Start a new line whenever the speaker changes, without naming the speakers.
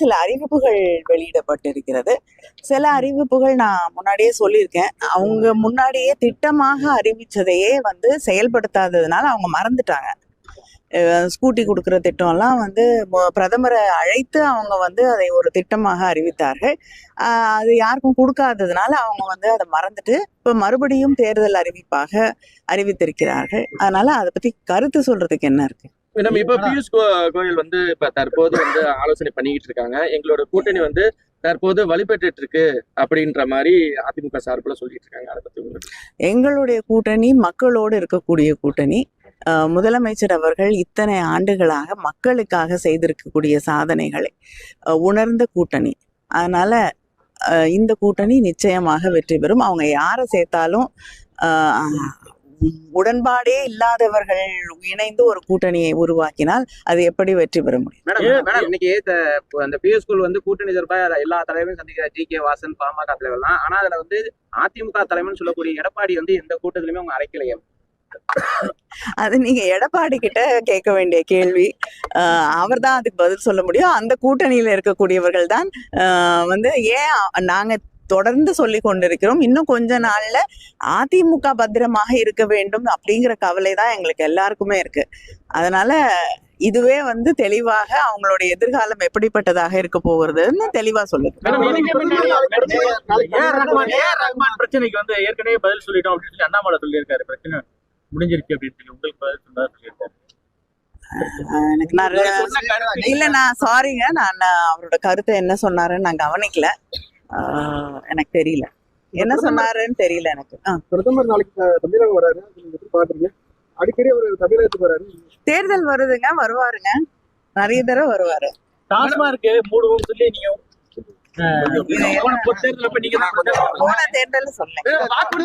சில அறிவிப்புகள் வெளியிடப்பட்டிருக்கிறது. சில அறிவிப்புகள் நான் முன்னாடியே சொல்லியிருக்கேன். அவங்க முன்னாடியே திட்டமாக அறிவிச்சதையே வந்து செயல்படுத்தாததுனால அவங்க மறந்துட்டாங்க. ஸ்கூட்டி கொடுக்குற திட்டம்லாம் வந்து பிரதமரை அழைத்து அவங்க வந்து அதை ஒரு திட்டமாக அறிவித்தார்கள். அது யாருக்கும் கொடுக்காததுனால அவங்க வந்து அதை மறந்துட்டு இப்போ மறுபடியும் தேர்தல் அறிவிப்பாக அறிவித்திருக்கிறார்கள். அதனால அதை பத்தி கருத்து சொல்றதுக்கு என்ன இருக்குது
நம்ம இப்ப பியூஷ் கோயல் வந்து இப்ப தற்போது வந்து ஆலோசனை பண்ணிக்கிட்டு இருக்காங்க. எங்களோட கூட்டணி வந்து தற்போது வழிபட்டு இருக்கு அப்படின்ற மாதிரி அதிமுக சார்பில் சொல்லிட்டு இருக்காங்க. அதை பத்தி
எங்களுடைய கூட்டணி மக்களோடு இருக்கக்கூடிய கூட்டணி. முதலமைச்சர் அவர்கள் இத்தனை ஆண்டுகளாக மக்களுக்காக செய்திருக்கக்கூடிய சாதனைகளை உணர்ந்த கூட்டணி. அதனால இந்த கூட்டணி நிச்சயமாக வெற்றி பெறும். அவங்க யாரை சேர்த்தாலும் உடன்பாடே இல்லாதவர்கள் இணைந்து ஒரு கூட்டணியை உருவாக்கினால் அது எப்படி வெற்றி பெற முடியும்?
மேடம் மேடம் இன்னைக்கு அந்த பிஎஸ் ஸ்கூல் வந்து கூட்டணி சார்பாக எல்லா தலைவரும் சந்திக்கிறார் ஜி கே வாசன் பாமக தலைவர்லாம் ஆனா அதுல வந்து அதிமுக தலைவர்னு சொல்லக்கூடிய எடப்பாடி வந்து எந்த கூட்டத்திலுமே அவங்க அழைக்கலையே.
அது நீங்க எடப்பாடி கிட்ட கேட்க வேண்டிய கேள்வி. அவர் தான் அதுக்கு பதில் சொல்ல முடியும். அந்த கூட்டணியில இருக்கக்கூடியவர்கள் தான் வந்து ஏன் நாங்க தொடர்ந்து சொல்லி கொண்டிருக்கிறோம். இன்னும் கொஞ்ச நாள்ல அதிமுக பத்திரமாக இருக்க வேண்டும் அப்படிங்கிற கவலை தான் எங்களுக்கு எல்லாருக்குமே இருக்கு. அதனால இதுவே வந்து தெளிவாக அவங்களுடைய எதிர்காலம் எப்படிப்பட்டதாக இருக்க போகிறதுன்னு தெளிவா சொல்லுது
பிரச்சனைக்கு வந்து ஏற்கனவே பதில் சொல்லிட்டோம் அப்படின்னு சொல்லி அண்ணாமலை சொல்லியிருக்காரு. பிரச்சனை முடிஞ்சிருச்சு அப்படின்னு சொல்லி உங்களுக்கு பதில் சொன்னா சொல்லியிருக்காரு.
ஆஹ் எனக்கு நான் இல்ல நான் சாரிங்க நான் அவரோட கருத்தை என்ன சொன்னாருன்னு நான் கவனிக்கல. எனக்கு தெரியல. என்ன சொன்னாருன்னு தெரியல எனக்கு.
பிரதமர் நாளைக்கு தமிழகம் வராரு. பாக்குறீங்க அடிக்கடி அவர் தமிழகத்துக்கு வராரு.
தேர்தல் வருதுங்க வருவாருங்க. நிறைய தடவை வருவாரு.
டாஸ்மார்க் மூடுவோம் சொல்லி நீங்க போன தேர்தல் அப்ப